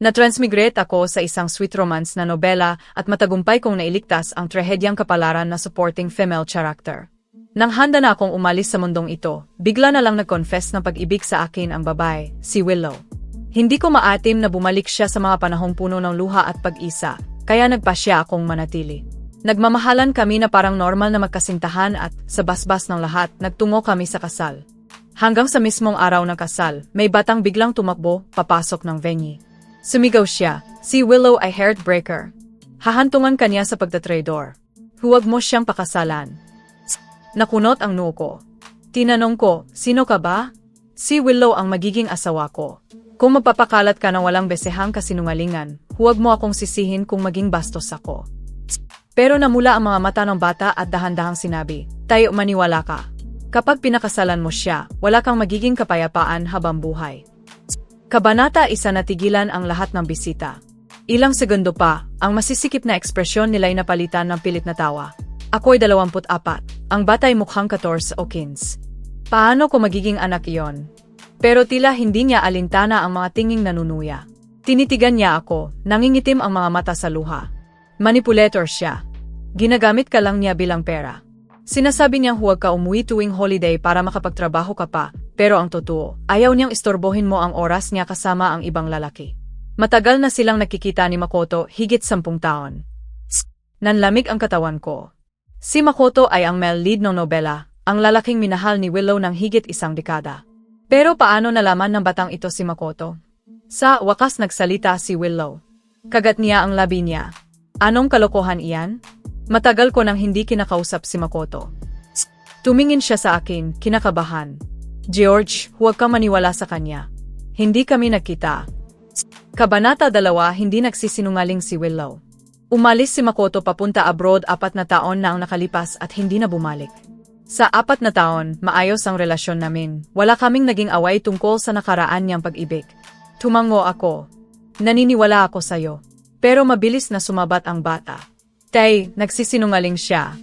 Na-transmigrate ako sa isang sweet romance na nobela at matagumpay kong nailigtas ang trahedyang kapalaran na supporting female character. Nang handa na akong umalis sa mundong ito, bigla na lang nag-confess ng pag-ibig sa akin ang babae, si Willow. Hindi ko maatim na bumalik siya sa mga panahong puno ng luha at pag-isa, kaya nagpa siya akong manatili. Nagmamahalan kami na parang normal na magkasintahan at, sa basbas ng lahat, nagtungo kami sa kasal. Hanggang sa mismong araw ng kasal, may batang biglang tumakbo, papasok ng venue. Sumigaw siya, si Willow ay heartbreaker. Hahantungan kanya sa pagtatrador. Huwag mo siyang pakasalan. Nakunot ang noo ko. Tinanong ko, sino ka ba? Si Willow ang magiging asawa ko. Kung mapapakalat ka ng walang besehang kasinungalingan, huwag mo akong sisihin kung maging bastos ako. Pero namula ang mga mata ng bata at dahan-dahang sinabi, tayo maniwala ka. Kapag pinakasalan mo siya, wala kang magiging kapayapaan habang buhay. Kabanata isa natigilan ang lahat ng bisita. Ilang segundo pa, ang masisikip na ekspresyon nila'y napalitan ng pilit na tawa. Ako'y 24, ang batay mukhang 14 o 15. Paano ko magiging anak iyon? Pero tila hindi niya alintana ang mga tinging nanunuya. Tinitigan niya ako, nangingitim ang mga mata sa luha. Manipulator siya. Ginagamit ka lang niya bilang pera. Sinasabi niyang huwag ka umuwi tuwing holiday para makapagtrabaho ka pa, pero ang totoo, ayaw niyang istorbohin mo ang oras niya kasama ang ibang lalaki. Matagal na silang nakikita ni Makoto higit sampung taon. Nanlamig ang katawan ko. Si Makoto ay ang male lead ng nobela, ang lalaking minahal ni Willow ng higit isang dekada. Pero paano nalaman ng batang ito si Makoto? Sa wakas nagsalita si Willow. Kagat niya ang labi niya. Anong kalokohan iyan? Matagal ko nang hindi kinakausap si Makoto. Tumingin siya sa akin, kinakabahan. George, huwag ka maniwala sa kanya. Hindi kami nagkita. Kabanata dalawa, hindi nagsisinungaling si Willow. Umalis si Makoto papunta abroad apat na taon na ang nakalipas at hindi na bumalik. Sa apat na taon, maayos ang relasyon namin. Wala kaming naging away tungkol sa nakaraan niyang pag-ibig. Tumango ako. Naniniwala ako sa'yo. Pero mabilis na sumabat ang bata. Tay, nagsisinungaling siya.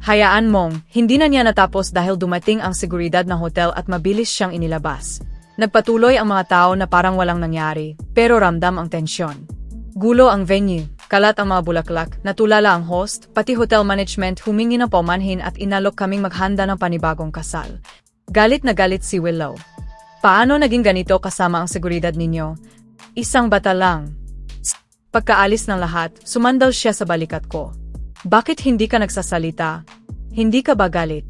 Hayaan mong, hindi na niya natapos dahil dumating ang seguridad ng hotel at mabilis siyang inilabas. Nagpatuloy ang mga tao na parang walang nangyari, pero ramdam ang tensyon. Gulo ang venue, kalat ang mga bulaklak, natulala ang host, pati hotel management humingi ng paumanhin at inalok kaming maghanda ng panibagong kasal. Galit na galit si Willow. Paano naging ganito kasama ang seguridad ninyo? Isang bata lang, Pagkaalis ng lahat, sumandal siya sa balikat ko. Bakit hindi ka nagsasalita? Hindi ka ba galit?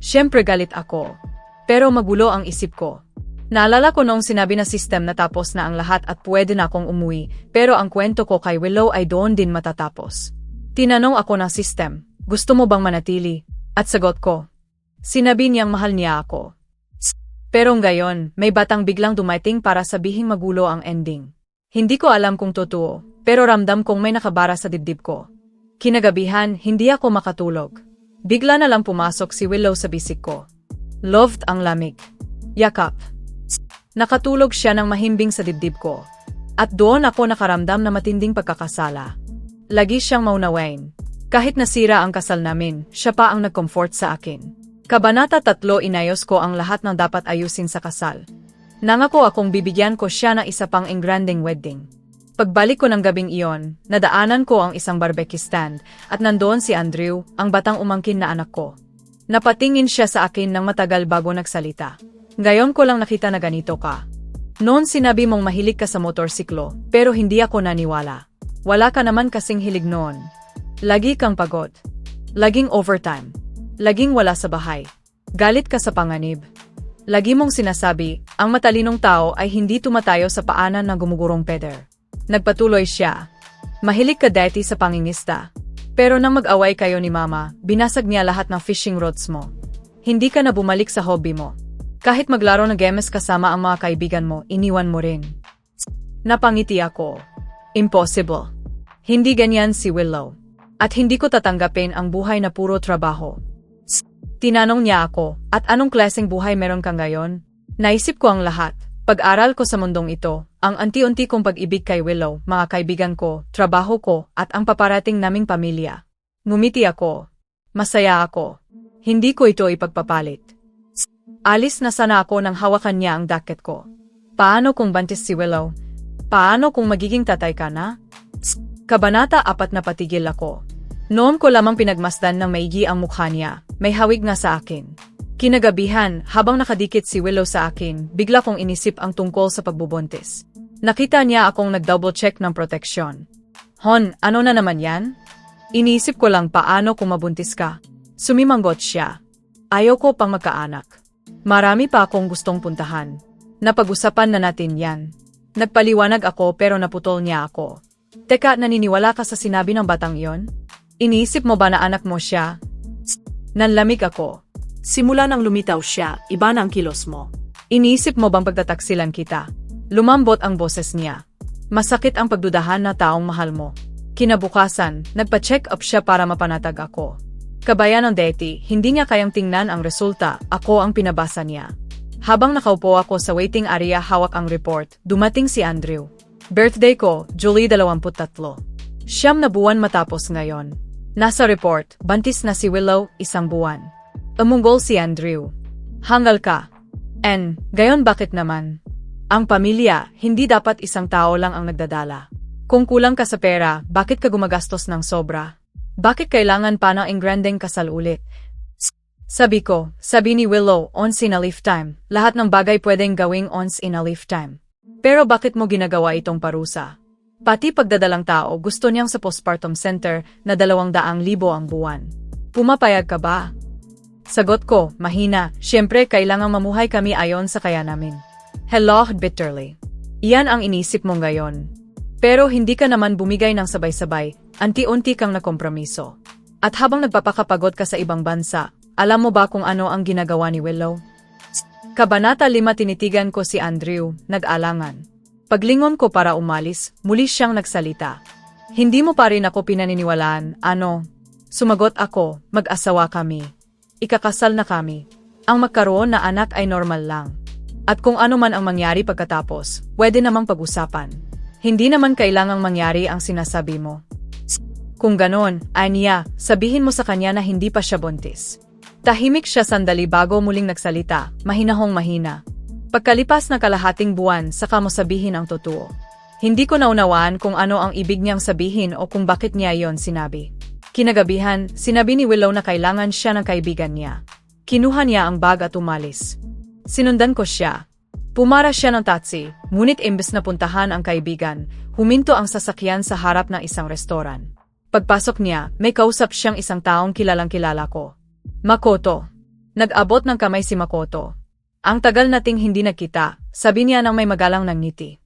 Siyempre galit ako. Pero magulo ang isip ko. Naalala ko noong sinabi na system na tapos na ang lahat at pwede na akong umuwi, pero ang kwento ko kay Willow ay doon din matatapos. Tinanong ako ng system, gusto mo bang manatili? At sagot ko, sinabi niyang mahal niya ako. Pero ngayon, may batang biglang dumating para sabihing magulo ang ending. Hindi ko alam kung totoo, pero ramdam kong may nakabara sa dibdib ko. Kinagabihan, hindi ako makatulog. Bigla na lang pumasok si Willow sa bisik ko. Loved ang lamig. Yakap. Nakatulog siya ng mahimbing sa dibdib ko. At doon ako nakaramdam na matinding pagkakasala. Lagi siyang maunawain. Kahit nasira ang kasal namin, siya pa ang nag-comfort sa akin. Kabanata tatlo inayos ko ang lahat ng dapat ayusin sa kasal. Nangako akong bibigyan ko siya ng isa pang engranding wedding. Pagbalik ko ng gabing iyon, nadaanan ko ang isang barbecue stand at nandoon si Andrew, ang batang umangkin na anak ko. Napatingin siya sa akin ng matagal bago nagsalita. Ngayon ko lang nakita na ganito ka. Noon sinabi mong mahilig ka sa motorsiklo, pero hindi ako naniwala. Wala ka naman kasing hilig noon. Lagi kang pagod. Laging overtime. Laging wala sa bahay. Galit ka sa panganib. Lagi mong sinasabi, ang matalinong tao ay hindi tumatayo sa paanan ng gumugurong peder. Nagpatuloy siya. Mahilig ka dati sa pangingista. Pero nang mag-away kayo ni mama, binasag niya lahat ng fishing rods mo. Hindi ka na bumalik sa hobby mo. Kahit maglaro ng games kasama ang mga kaibigan mo, iniwan mo rin. Napangiti ako. Impossible. Hindi ganyan si Willow. At hindi ko tatanggapin ang buhay na puro trabaho. Tinanong niya ako, at anong klaseng buhay meron ka ngayon? Naisip ko ang lahat. Pag-aral ko sa mundong ito, ang anti-unti kong pag-ibig kay Willow, mga kaibigan ko, trabaho ko, at ang paparating naming pamilya. Ngumiti ako. Masaya ako. Hindi ko ito ipagpapalit. Alis na sana ako nang hawakan niya ang daket ko. Paano kung bantis si Willow? Paano kung magiging tatay ka na? Kabanata apat na patigil ako. Noon ko lamang pinagmasdan ng maigi ang mukha niya, may hawig nga sa akin. Kinagabihan, habang nakadikit si Willow sa akin, bigla kong inisip ang tungkol sa pagbubuntis. Nakita niya akong nag-double check ng proteksyon. Hon, ano na naman yan? Iniisip ko lang paano kung mabuntis ka. Sumimanggot siya. Ayaw ko pang magkaanak. Marami pa akong gustong puntahan. Napag-usapan na natin yan. Nagpaliwanag ako pero naputol niya ako. Teka, naniniwala ka sa sinabi ng batang iyon? Iniisip mo ba na anak mo siya? Nanlamig ako. Simula nang lumitaw siya, iba na ang kilos mo. Iniisip mo bang pagtataksilan kita? Lumambot ang boses niya. Masakit ang pagdudahan na taong mahal mo. Kinabukasan, nagpa-check up siya para mapanatag ako. Kabayan ng Deti, hindi niya kayang tingnan ang resulta, ako ang pinabasa niya. Habang nakaupo ako sa waiting area hawak ang report, dumating si Andrew. Birthday ko, July 23. Siyam na buwan matapos ngayon. Nasa report, bantis na si Willow, isang buwan. Umunggol si Andrew. Hangal ka. En, gayon bakit naman? Ang pamilya, hindi dapat isang tao lang ang nagdadala. Kung kulang ka sa pera, bakit ka gumagastos ng sobra? Bakit kailangan pa ng ingranding kasal ulit? Sabi ko, sabi ni Willow, once in a lifetime, lahat ng bagay pwedeng gawing once in a lifetime. Pero bakit mo ginagawa itong parusa? Pati pagdadalang tao gusto niyang sa postpartum center na dalawang daang libo ang buwan. Pumapayag ka ba? Sagot ko, mahina, syempre kailangang mamuhay kami ayon sa kaya namin. Hello, bitterly. Iyan ang inisip mo ngayon. Pero hindi ka naman bumigay ng sabay-sabay, anti-unti kang nakompromiso. At habang nagpapakapagod ka sa ibang bansa, alam mo ba kung ano ang ginagawa ni Willow? Kabanata 5 tinitigan ko si Andrew, nag-alangan. Paglingon ko para umalis, muli siyang nagsalita. Hindi mo pa rin ako pinaniniwalaan, ano? Sumagot ako, mag-asawa kami. Ikakasal na kami. Ang magkaroon na anak ay normal lang. At kung ano man ang mangyari pagkatapos, pwede namang pag-usapan. Hindi naman kailangang mangyari ang sinasabi mo. Kung ganon, Anya, sabihin mo sa kanya na hindi pa siya buntis. Tahimik siya sandali bago muling nagsalita, mahinahong mahina. Pagkalipas ng kalahating buwan, saka mo sabihin ang totoo. Hindi ko naunawaan kung ano ang ibig niyang sabihin o kung bakit niya yon sinabi. Kinagabihan, sinabi ni Willow na kailangan siya ng kaibigan niya. Kinuha niya ang bag at umalis. Sinundan ko siya. Pumara siya ng taxi, ngunit imbes na puntahan ang kaibigan, huminto ang sasakyan sa harap ng isang restoran. Pagpasok niya, may kausap siyang isang taong kilalang kilala ko. Makoto. Nag-abot ng kamay si Makoto. Ang tagal nating hindi nagkita, sabi niya nang may magalang ng ngiti.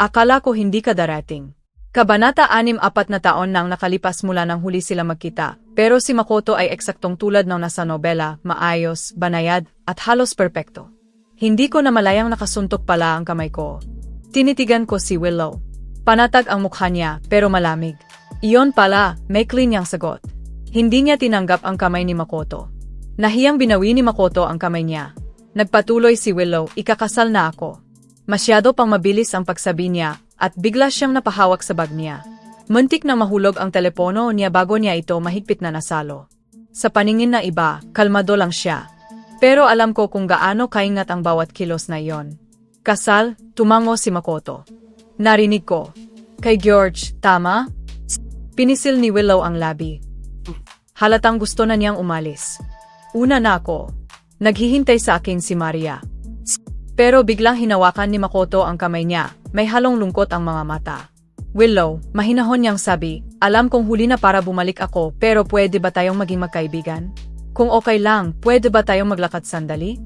Akala ko hindi ka darating. Kabanata 6 apat na taon nang nakalipas mula nang huli sila magkita, pero si Makoto ay eksaktong tulad ng nasa nobela, maayos, banayad, at halos perpekto. Hindi ko na malayang nakasuntok pala ang kamay ko. Tinitigan ko si Willow. Panatag ang mukha niya, pero malamig. Iyon pala, may clean niyang sagot. Hindi niya tinanggap ang kamay ni Makoto. Nahiyang binawi ni Makoto ang kamay niya. Nagpatuloy si Willow, ikakasal na ako. Masyado pang mabilis ang pagsabi niya, at bigla siyang napahawak sa bag niya. Muntik na mahulog ang telepono niya bago niya ito mahigpit na nasalo. Sa paningin na iba, kalmado lang siya. Pero alam ko kung gaano kaingat ang bawat kilos na iyon. Kasal, tumango si Makoto. Narinig ko. Kay George, tama? Pinisil ni Willow ang labi. Halatang gusto na niyang umalis. Una na ako. Naghihintay sa akin si Maria. Pero biglang hinawakan ni Makoto ang kamay niya, may halong lungkot ang mga mata. Willow, mahinahon niyang sabi, alam kong huli na para bumalik ako pero pwede ba tayong maging magkaibigan? Kung okay lang, pwede ba tayong maglakad sandali?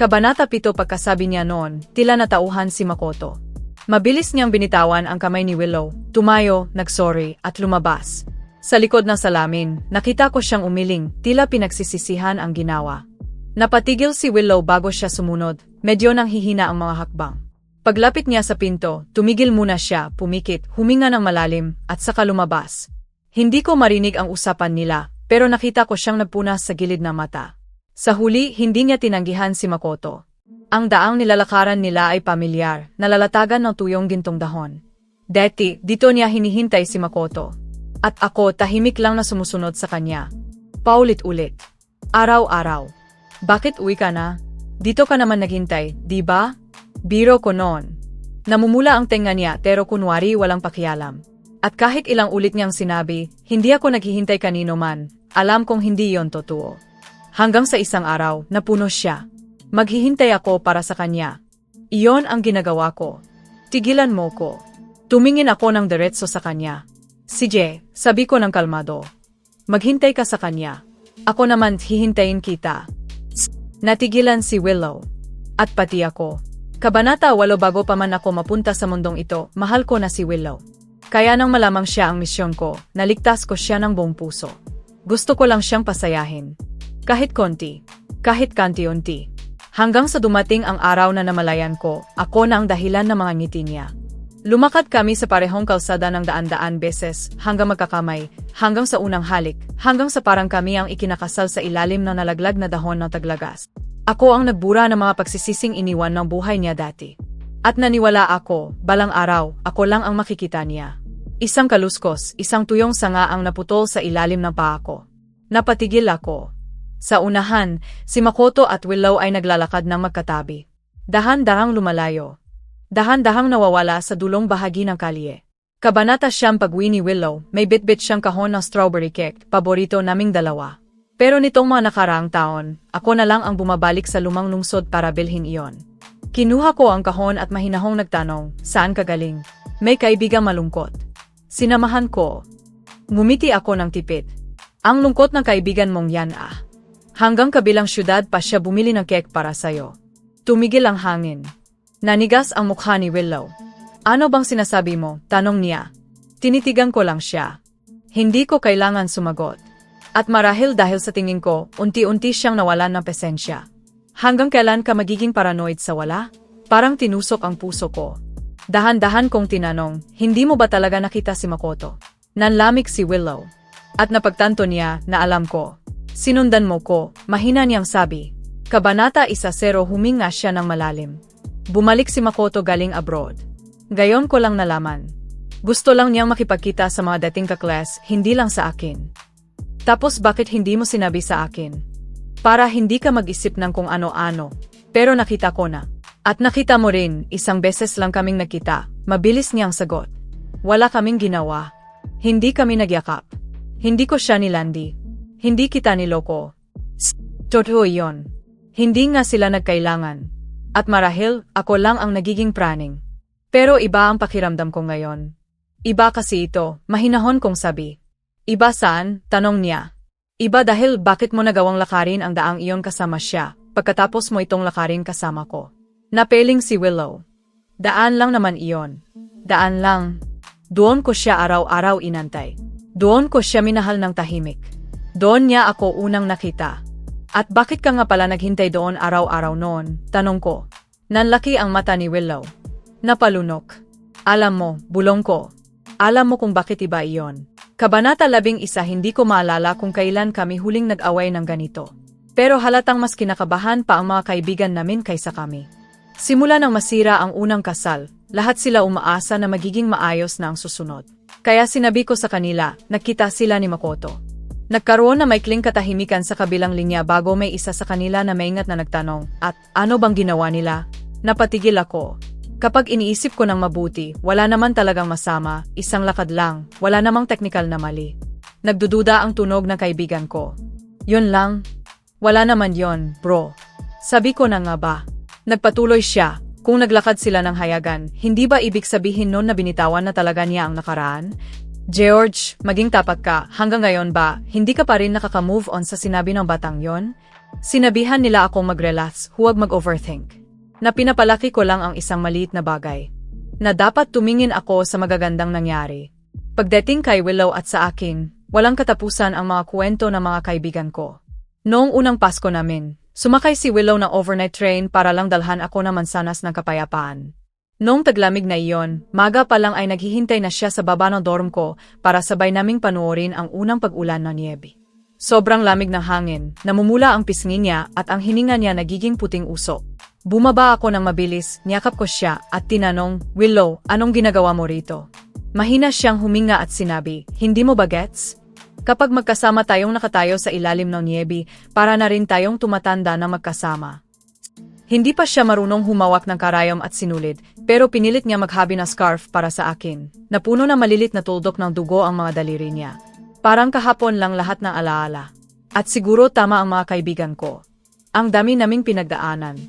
Kabanata 7 pagkasabi niya noon, tila natauhan si Makoto. Mabilis niyang binitawan ang kamay ni Willow, tumayo, nagsorry, at lumabas. Sa likod ng salamin, nakita ko siyang umiling, tila pinagsisisihan ang ginawa. Napatigil si Willow bago siya sumunod, medyo nang hihina ang mga hakbang. Paglapit niya sa pinto, tumigil muna siya, pumikit, huminga ng malalim, at saka lumabas. Hindi ko marinig ang usapan nila, pero nakita ko siyang nagpunas sa gilid ng mata. Sa huli, hindi niya tinanggihan si Makoto. Ang daang nilalakaran nila ay pamilyar, nalalatagan ng tuyong gintong dahon. Deti, dito niya hinihintay si Makoto. At ako tahimik lang na sumusunod sa kanya. Paulit-ulit. Araw-araw. Bakit uwi ka na? Dito ka naman naghintay, di ba? Biro ko noon. Namumula ang tenga niya pero kunwari walang pakialam. At kahit ilang ulit niyang sinabi, hindi ako naghihintay kanino man, alam kong hindi yon totoo. Hanggang sa isang araw, napuno siya. Maghihintay ako para sa kanya. Iyon ang ginagawa ko. Tigilan mo ko. Tumingin ako ng diretso sa kanya. Sige, sabi ko ng kalmado. Maghintay ka sa kanya. Ako naman hihintayin kita. Natigilan si Willow. At pati ako. Kabanata 8 bago pa man ako mapunta sa mundong ito, mahal ko na si Willow. Kaya nang malamang siya ang misyon ko, naligtas ko siya ng buong puso. Gusto ko lang siyang pasayahin. Kahit konti. Kahit kanti-unti. Hanggang sa dumating ang araw na namalayan ko, ako na ang dahilan ng mga ngiti niya. Lumakad kami sa parehong kalsada ng daan-daan beses, hanggang magkakamay, hanggang sa unang halik, hanggang sa parang kami ang ikinakasal sa ilalim ng nalaglag na dahon ng taglagas. Ako ang nagbura ng mga pagsisising iniwan ng buhay niya dati. At naniwala ako, balang araw, ako lang ang makikita niya. Isang kaluskos, isang tuyong sanga ang naputol sa ilalim ng paa ko. Napatigil ako. Sa unahan, si Makoto at Willow ay naglalakad ng magkatabi. Dahan-dahang lumalayo. Dahan-dahang nawawala sa dulong bahagi ng kalye. Kabanata siyang pagwi ni Willow, may bitbit siyang kahon ng strawberry cake, paborito naming dalawa. Pero nitong mga nakaraang taon, ako na lang ang bumabalik sa lumang lungsod para bilhin iyon. Kinuha ko ang kahon at mahinahong nagtanong, saan ka galing? May kaibigang malungkot. Sinamahan ko. Ngumiti ako ng tipid. Ang lungkot ng kaibigan mong yan ah. Hanggang kabilang syudad pa siya bumili ng cake para sayo. Tumigil ang hangin. Nanigas ang mukha ni Willow. Ano bang sinasabi mo? Tanong niya. Tinitigan ko lang siya. Hindi ko kailangan sumagot. At marahil dahil sa tingin ko, unti-unti siyang nawalan ng pesensya. Hanggang kailan ka magiging paranoid sa wala? Parang tinusok ang puso ko. Dahan-dahan kong tinanong, hindi mo ba talaga nakita si Makoto? Nanlamig si Willow. At napagtanto niya na alam ko. Sinundan mo ko, mahina niyang sabi. Kabanata isa zero huminga siya ng malalim. Bumalik si Makoto galing abroad. Gayon ko lang nalaman. Gusto lang niyang makipagkita sa mga dating kaklas, hindi lang sa akin. Tapos bakit hindi mo sinabi sa akin? Para hindi ka mag-isip ng kung ano-ano. Pero nakita ko na. At nakita mo rin, isang beses lang kaming nakita. Mabilis niyang sagot. Wala kaming ginawa. Hindi kami nagyakap. Hindi ko siya nilandi. Hindi kita niloko. Totoo yon. Hindi nga sila nagkailangan. At marahil, ako lang ang nagiging praning. Pero iba ang pakiramdam ko ngayon. Iba kasi ito, mahinahon kong sabi. Iba saan? Tanong niya. Iba dahil bakit mo nagawang lakarin ang daang iyon kasama siya, pagkatapos mo itong lakarin kasama ko. Napeling si Willow. Daan lang naman iyon. Daan lang. Doon ko siya araw-araw inantay. Doon ko siya minahal ng tahimik. Doon niya ako unang nakita. At bakit ka nga pala naghintay doon araw-araw noon? Tanong ko. Nanlaki ang mata ni Willow. Napalunok. Alam mo, bulong ko. Alam mo kung bakit iba iyon. Kabanata labing isa hindi ko maalala kung kailan kami huling nag-away ng ganito. Pero halatang mas kinakabahan pa ang mga kaibigan namin kaysa kami. Simula nang masira ang unang kasal, lahat sila umaasa na magiging maayos na ang susunod. Kaya sinabi ko sa kanila, nakita sila ni Makoto. Nagkaroon na maikling katahimikan sa kabilang linya bago may isa sa kanila na maingat na nagtanong, at ano bang ginawa nila? Napatigil ako. Kapag iniisip ko ng mabuti, wala naman talagang masama, isang lakad lang, wala namang teknikal na mali. Nagdududa ang tunog ng kaibigan ko. Yun lang. Wala naman yon, bro. Sabi ko na nga ba. Nagpatuloy siya, kung naglakad sila ng hayagan, hindi ba ibig sabihin nun na binitawan na talaga niya ang nakaraan? George, maging tapat ka, hanggang ngayon ba, hindi ka pa rin nakaka-move on sa sinabi ng batang yon? Sinabihan nila akong mag-relax, huwag mag-overthink na pinapalaki ko lang ang isang maliit na bagay. Na dapat tumingin ako sa magagandang nangyari. Pagdating kay Willow at sa akin, walang katapusan ang mga kwento ng mga kaibigan ko. Noong unang Pasko namin, sumakay si Willow ng overnight train para lang dalhan ako ng mansanas ng kapayapaan. Noong taglamig na iyon, maga pa lang ay naghihintay na siya sa baba ng dorm ko para sabay naming panuorin ang unang pag-ulan ng niebe. Sobrang lamig ng hangin, namumula ang pisngi niya at ang hininga niya nagiging puting uso. Bumaba ako ng mabilis, niyakap ko siya at tinanong, Willow, anong ginagawa mo rito? Mahina siyang huminga at sinabi, hindi mo ba gets? Kapag magkasama tayong nakatayo sa ilalim ng niebe, para na rin tayong tumatanda na magkasama. Hindi pa siya marunong humawak ng karayom at sinulid, pero pinilit niya maghabi ng scarf para sa akin. Napuno na malilit na tuldok ng dugo ang mga daliri niya. Parang kahapon lang lahat ng alaala. At siguro tama ang mga kaibigan ko. Ang dami naming pinagdaanan.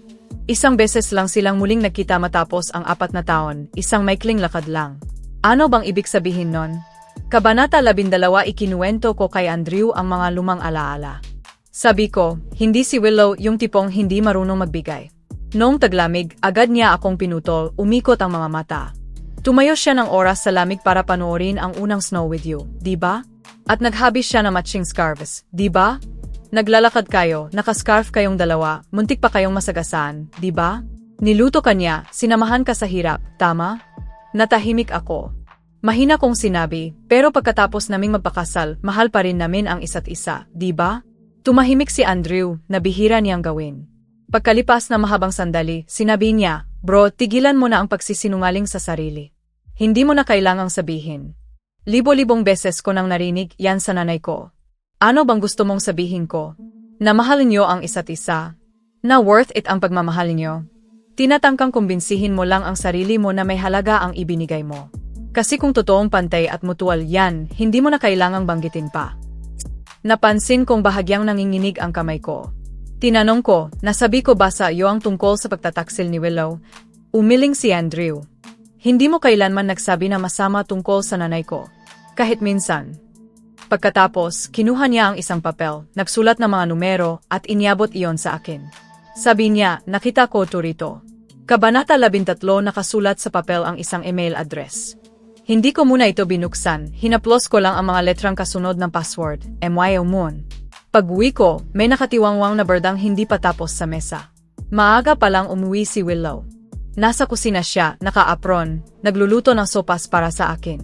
Isang beses lang silang muling nagkita matapos ang apat na taon, isang maikling lakad lang. Ano bang ibig sabihin nun? Kabanata 12 ikinuwento ko kay Andrew ang mga lumang alaala. Sabi ko, hindi si Willow yung tipong hindi marunong magbigay. Noong taglamig, agad niya akong pinutol, umikot ang mga mata. Tumayo siya ng oras sa lamig para panoorin ang unang Snow with You, di ba? At naghabis siya ng matching scarves, di ba? Naglalakad kayo, nakascarf kayong dalawa, muntik pa kayong masagasaan, di ba? Niluto ka niya, sinamahan ka sa hirap, tama? Natahimik ako. Mahina kong sinabi, pero pagkatapos naming magpakasal, mahal pa rin namin ang isa't isa, di ba? Tumahimik si Andrew, na bihira niyang gawin. Pagkalipas na mahabang sandali, sinabi niya, Bro, tigilan mo na ang pagsisinungaling sa sarili. Hindi mo na kailangang sabihin. Libo-libong beses ko nang narinig yan sa nanay ko. Ano bang gusto mong sabihin ko? Na mahal niyo ang isa't isa. Na worth it ang pagmamahal niyo. Tinatangkang kumbinsihin mo lang ang sarili mo na may halaga ang ibinigay mo. Kasi kung totoong pantay at mutual yan, hindi mo na kailangang banggitin pa. Napansin kong bahagyang nanginginig ang kamay ko. Tinanong ko, nasabi ko ba sa iyo ang tungkol sa pagtataksil ni Willow? Umiling si Andrew. Hindi mo kailanman nagsabi na masama tungkol sa nanay ko. Kahit minsan. Pagkatapos, kinuha niya ang isang papel, nagsulat ng mga numero, at inyabot iyon sa akin. Sabi niya, nakita ko to rito. Kabanata 13 nakasulat sa papel ang isang email address. Hindi ko muna ito binuksan, hinaplos ko lang ang mga letrang kasunod ng password, MYO Moon. Pag-uwi ko, may nakatiwangwang na berdang hindi pa tapos sa mesa. Maaga pa lang umuwi si Willow. Nasa kusina siya, naka-apron, nagluluto ng sopas para sa akin.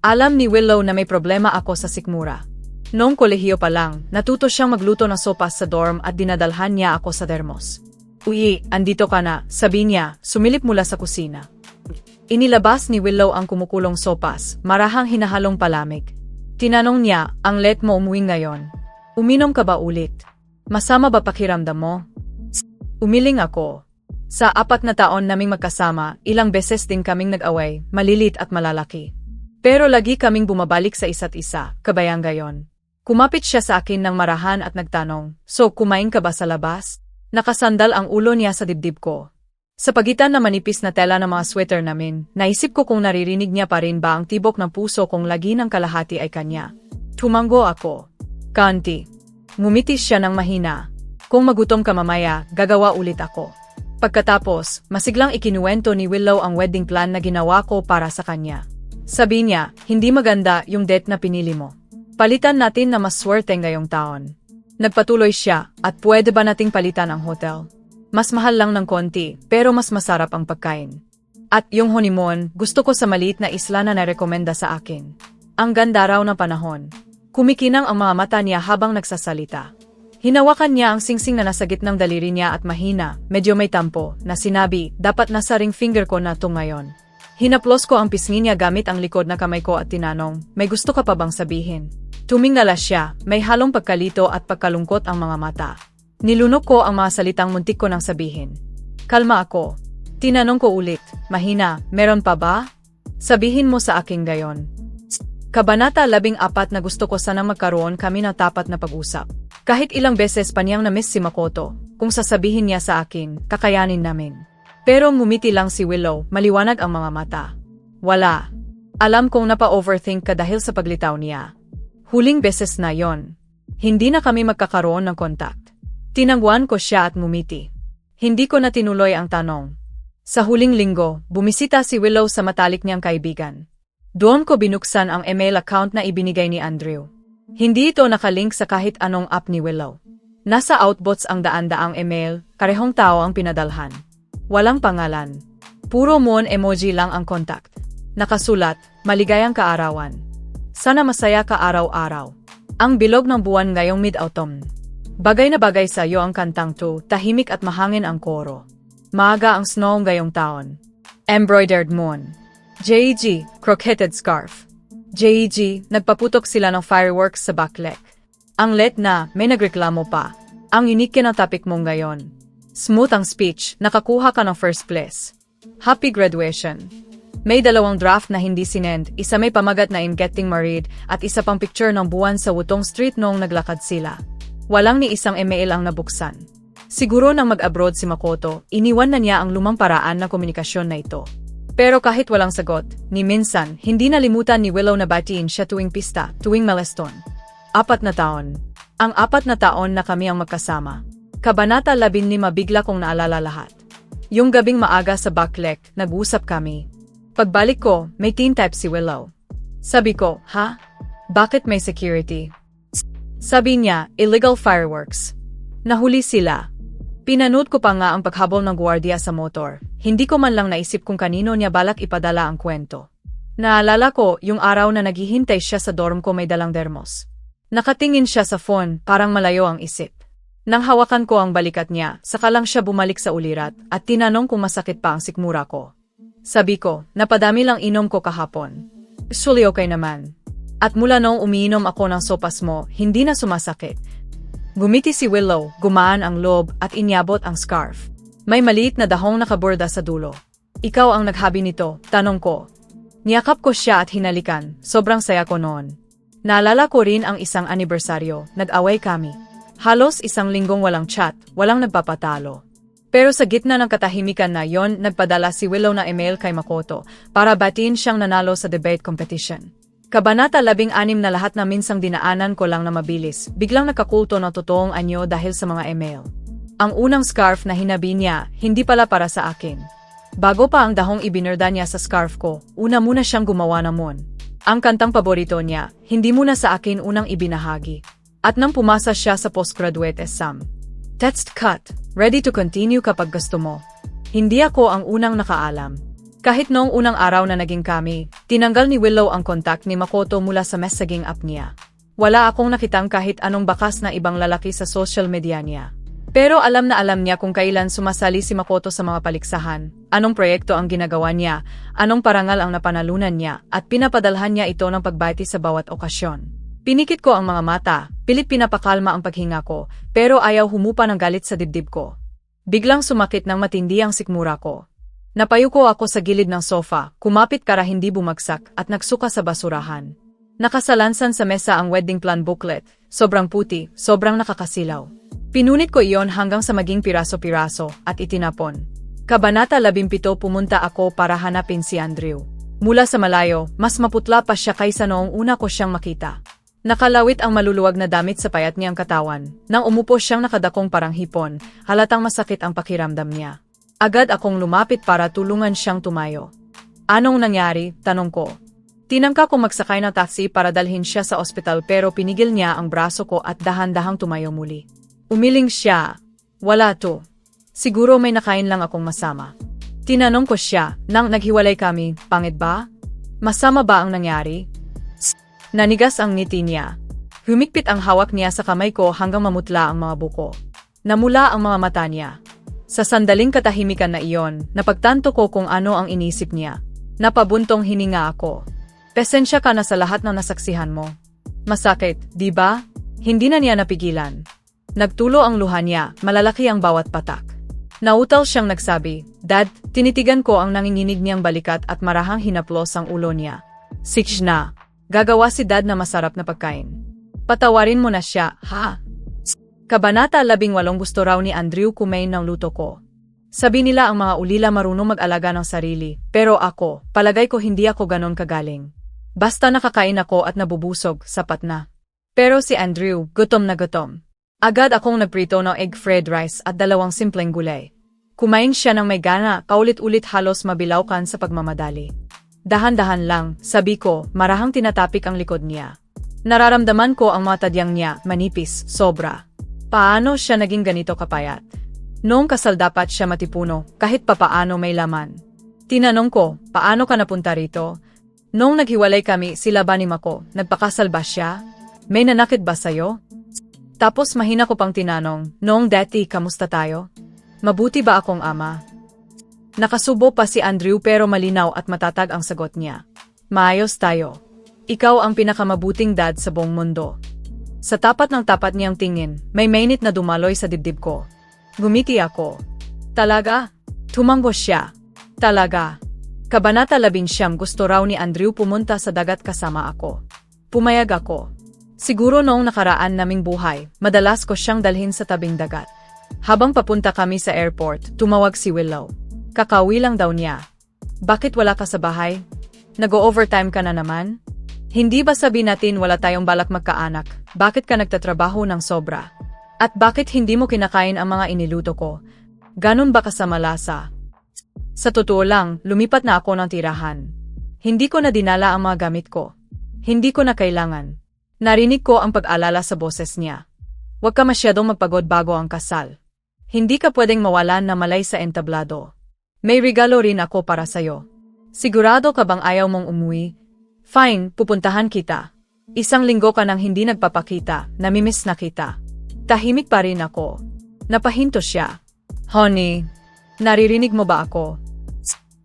Alam ni Willow na may problema ako sa sikmura. Noong kolehiyo pa lang, natuto siyang magluto ng sopas sa dorm at dinadalhan niya ako sa dermos. Uy, andito ka na, sabi niya, sumilip mula sa kusina. Inilabas ni Willow ang kumukulong sopas, marahang hinahalong palamig. Tinanong niya, ang let mo umuwi ngayon. Uminom ka ba ulit? Masama ba pakiramdam mo? Umiling ako. Sa apat na taon naming magkasama, ilang beses din kaming nag-away, malilit at malalaki. Pero lagi kaming bumabalik sa isa't isa, kabayang gayon. Kumapit siya sa akin ng marahan at nagtanong, So kumain ka ba sa labas? Nakasandal ang ulo niya sa dibdib ko. Sa pagitan na manipis na tela ng mga sweater namin, naisip ko kung naririnig niya pa rin ba ang tibok ng puso kung lagi ng kalahati ay kanya. Tumanggo ako. Kanti. Ngumiti siya ng mahina. Kung magutom ka mamaya, gagawa ulit ako. Pagkatapos, masiglang ikinuwento ni Willow ang wedding plan na ginawa ko para sa kanya. Sabi niya, hindi maganda yung date na pinili mo. Palitan natin na mas swerte ngayong taon. Nagpatuloy siya, at pwede ba nating palitan ang hotel? Mas mahal lang ng konti, pero mas masarap ang pagkain. At yung honeymoon, gusto ko sa maliit na isla na narekomenda sa akin. Ang ganda raw ng panahon. Kumikinang ang mga mata niya habang nagsasalita. Hinawakan niya ang singsing na nasa gitnang daliri niya at mahina, medyo may tampo, na sinabi, dapat nasa ring finger ko na to ngayon. Hinaplos ko ang pisngi niya gamit ang likod na kamay ko at tinanong, may gusto ka pa bang sabihin? Tumingala siya, may halong pagkalito at pagkalungkot ang mga mata. Nilunok ko ang mga salitang muntik ko nang sabihin. Kalma ako. Tinanong ko ulit, mahina, meron pa ba? Sabihin mo sa aking gayon. Kabanata labing apat na gusto ko sanang magkaroon kami na tapat na pag-usap. Kahit ilang beses pa niyang na-miss si Makoto, kung sasabihin niya sa akin, kakayanin namin. Pero ngumiti lang si Willow, maliwanag ang mga mata. Wala. Alam kong napa-overthink ka dahil sa paglitaw niya. Huling beses na yon. Hindi na kami magkakaroon ng kontak. Tinangguan ko siya at ngumiti. Hindi ko na tinuloy ang tanong. Sa huling linggo, bumisita si Willow sa matalik niyang kaibigan. Doon ko binuksan ang email account na ibinigay ni Andrew. Hindi ito nakalink sa kahit anong app ni Willow. Nasa outbox ang daan-daang email, karehong tao ang pinadalhan. Walang pangalan. Puro moon emoji lang ang contact. Nakasulat, maligayang kaarawan. Sana masaya ka araw-araw. Ang bilog ng buwan ngayong mid-autumn. Bagay na bagay sa iyo ang kantang to, tahimik at mahangin ang koro. Maaga ang snow ngayong taon. Embroidered moon. JG, crocheted scarf. JG, nagpaputok sila ng fireworks sa baklek. Ang let na, may nagreklamo pa. Ang unique na topic mo ngayon. Smooth ang speech, nakakuha ka ng first place. Happy graduation. May dalawang draft na hindi sinend, isa may pamagat na in getting married, at isa pang picture ng buwan sa Wutong Street noong naglakad sila. Walang ni isang email ang nabuksan. Siguro nang mag-abroad si Makoto, iniwan na niya ang lumang paraan ng komunikasyon na ito. Pero kahit walang sagot, ni minsan, hindi nalimutan ni Willow na batiin siya tuwing pista, tuwing maleston. Apat na taon. Ang apat na taon na kami ang magkasama. Kabanata 15 bigla kong naalala lahat. Yung gabing maaga sa backlek, nag-usap kami. Pagbalik ko, may teen type si Willow. Sabi ko, ha? Bakit may security? Sabi niya, illegal fireworks. Nahuli sila. Pinanood ko pa nga ang paghabol ng gwardiya sa motor. Hindi ko man lang naisip kung kanino niya balak ipadala ang kwento. Naalala ko yung araw na naghihintay siya sa dorm ko may dalang dermos. Nakatingin siya sa phone, parang malayo ang isip. Nang hawakan ko ang balikat niya, saka lang siya bumalik sa ulirat at tinanong kung masakit pa ang sikmura ko. Sabi ko, napadami lang inom ko kahapon. Actually okay naman. At mula noong umiinom ako ng sopas mo, hindi na sumasakit. Gumiti si Willow, gumaan ang loob at inyabot ang scarf. May maliit na dahong nakaborda sa dulo. Ikaw ang naghabi nito, tanong ko. Niyakap ko siya at hinalikan, sobrang saya ko noon. Naalala ko rin ang isang anibersaryo, nag-away kami. Halos isang linggong walang chat, walang nagpapatalo. Pero sa gitna ng katahimikan na yon, nagpadala si Willow na email kay Makoto para batiin siyang nanalo sa debate competition. Kabanata labing anim na lahat na minsang dinaanan ko lang na mabilis, biglang nakakulto ng totoong anyo dahil sa mga email. Ang unang scarf na hinabi niya, hindi pala para sa akin. Bago pa ang dahong ibinurda niya sa scarf ko, una muna siyang gumawa namon. Ang kantang paborito niya, hindi muna sa akin unang ibinahagi. At nang pumasa siya sa postgraduate exam. Text cut, ready to continue kapag gusto mo. Hindi ako ang unang nakaalam. Kahit noong unang araw na naging kami, tinanggal ni Willow ang kontak ni Makoto mula sa messaging app niya. Wala akong nakitang kahit anong bakas na ibang lalaki sa social media niya. Pero alam na alam niya kung kailan sumasali si Makoto sa mga paliksahan, anong proyekto ang ginagawa niya, anong parangal ang napanalunan niya, at pinapadalhan niya ito ng pagbati sa bawat okasyon. Pinikit ko ang mga mata, pilit pinapakalma ang paghinga ko, pero ayaw humupa ng galit sa dibdib ko. Biglang sumakit ng matindi ang sikmura ko. Napayuko ako sa gilid ng sofa, kumapit para hindi bumagsak at nagsuka sa basurahan. Nakasalansan sa mesa ang wedding plan booklet, sobrang puti, sobrang nakakasilaw. Pinunit ko iyon hanggang sa maging piraso-piraso at itinapon. Kabanata 17 pumunta ako para hanapin si Andrew. Mula sa malayo, mas maputla pa siya kaysa noong una ko siyang makita. Nakalawit ang maluluwag na damit sa payat niyang katawan. Nang umupo siyang nakadakong parang hipon, halatang masakit ang pakiramdam niya. Agad akong lumapit para tulungan siyang tumayo. Anong nangyari? Tanong ko. Tinangka kong magsakay ng taxi para dalhin siya sa ospital pero pinigil niya ang braso ko at dahan-dahang tumayo muli. Umiling siya. Wala to. Siguro may nakain lang akong masama. Tinanong ko siya, nang naghiwalay kami, pangit ba? Masama ba ang nangyari? Nanigas ang ngiti niya. Humikpit ang hawak niya sa kamay ko hanggang mamutla ang mga buko. Namula ang mga mata niya. Sa sandaling katahimikan na iyon, napagtanto ko kung ano ang inisip niya. Napabuntong hininga ako. Pesensya ka na sa lahat ng nasaksihan mo. Masakit, di ba? Hindi na niya napigilan. Nagtulo ang luha niya, malalaki ang bawat patak. Nautal siyang nagsabi, Dad, tinitigan ko ang nanginginig niyang balikat at marahang hinaplos ang ulo niya. Six na. Gagawa si Dad na masarap na pagkain. Patawarin mo na siya, ha? Kabanata 18 gusto raw ni Andrew kumain ng luto ko. Sabi nila ang mga ulila marunong mag-alaga ng sarili, pero ako, palagay ko hindi ako ganon kagaling. Basta nakakain ako at nabubusog, sapat na. Pero si Andrew, gutom na gutom. Agad akong nagprito ng egg fried rice at dalawang simpleng gulay. Kumain siya ng may gana, kaulit-ulit halos mabilawkan sa pagmamadali. Dahan-dahan lang, sabi ko, marahang tinatapik ang likod niya. Nararamdaman ko ang mga tadyang niya, manipis, sobra. Paano siya naging ganito kapayat? Noong kasal dapat siya matipuno, kahit papaano may laman. Tinanong ko, paano ka napunta rito? Noong naghiwalay kami, sila ba ni Mako, nagpakasal ba siya? May nanakit ba sa'yo? Tapos mahina ko pang tinanong, noong dati, kamusta tayo? Mabuti ba akong ama? Nakasubo pa si Andrew pero malinaw at matatag ang sagot niya. Maayos tayo. Ikaw ang pinakamabuting dad sa buong mundo. Sa tapat ng tapat niyang tingin, may mainit na dumaloy sa dibdib ko. Gumiti ako. Talaga? Tumanggo siya. Talaga. Kabanata 11 gusto raw ni Andrew pumunta sa dagat kasama ako. Pumayag ako. Siguro noong nakaraan naming buhay, madalas ko siyang dalhin sa tabing dagat. Habang papunta kami sa airport, tumawag si Willow. Kakawi lang daw niya. Bakit wala ka sa bahay? Nag-overtime ka na naman? Hindi ba sabi natin wala tayong balak magkaanak? Bakit ka nagtatrabaho ng sobra? At bakit hindi mo kinakain ang mga iniluto ko? Ganon ba kasama lasa? Sa totoo lang, lumipat na ako ng tirahan. Hindi ko na dinala ang mga gamit ko. Hindi ko na kailangan. Narinig ko ang pag-alala sa boses niya. Huwag ka masyadong magpagod bago ang kasal. Hindi ka pwedeng mawalan na malay sa entablado. May regalo rin ako para sa'yo. Sigurado ka bang ayaw mong umuwi? Fine, pupuntahan kita. Isang linggo ka nang hindi nagpapakita, namimiss na kita. Tahimik pa rin ako. Napahinto siya. Honey, naririnig mo ba ako?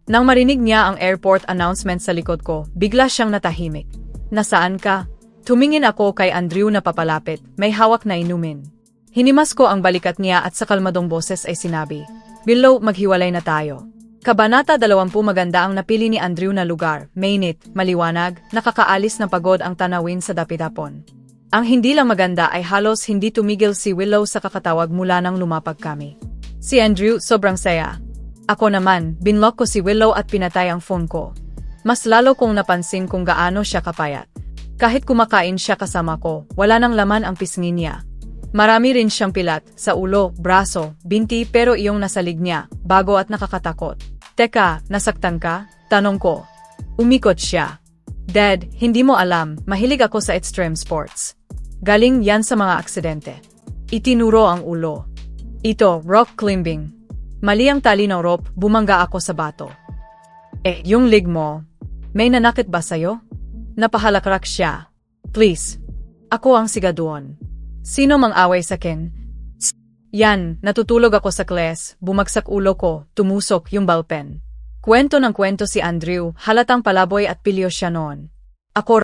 Nang marinig niya ang airport announcement sa likod ko, bigla siyang natahimik. Nasaan ka? Tumingin ako kay Andrew na papalapit, may hawak na inumin. Hinimas ko ang balikat niya at sa kalmadong boses ay sinabi, Below, maghiwalay na tayo. Kabanata 20 maganda ang napili ni Andrew na lugar, mainit, maliwanag, nakakaalis ng pagod ang tanawin sa dapitapon. Ang hindi lang maganda ay halos hindi tumigil si Willow sa kakatawag mula nang lumapag kami. Si Andrew sobrang saya. Ako naman, binlock ko si Willow at pinatay ang phone ko. Mas lalo kong napansin kung gaano siya kapayat. Kahit kumakain siya kasama ko, wala nang laman ang pisngi niya. Marami rin siyang pilat, sa ulo, braso, binti pero iyong nasalig niya, bago at nakakatakot. Teka, nasaktan ka? Tanong ko. Umikot siya. Dad, hindi mo alam, mahilig ako sa extreme sports. Galing yan sa mga aksidente. Itinuro ang ulo. Ito, rock climbing. Mali ang tali ng rope, bumangga ako sa bato. Eh, yung leg mo, may nanakit ba sa'yo? Napahalakrak siya. Please. Ako ang sigaduon. Sino mang away sa kin? Yan, natutulog ako sa class, bumagsak ulo ko, tumusok yung ballpen. Kwento ng kwento si Andrew, halatang palaboy at pilyo siya noon. Ako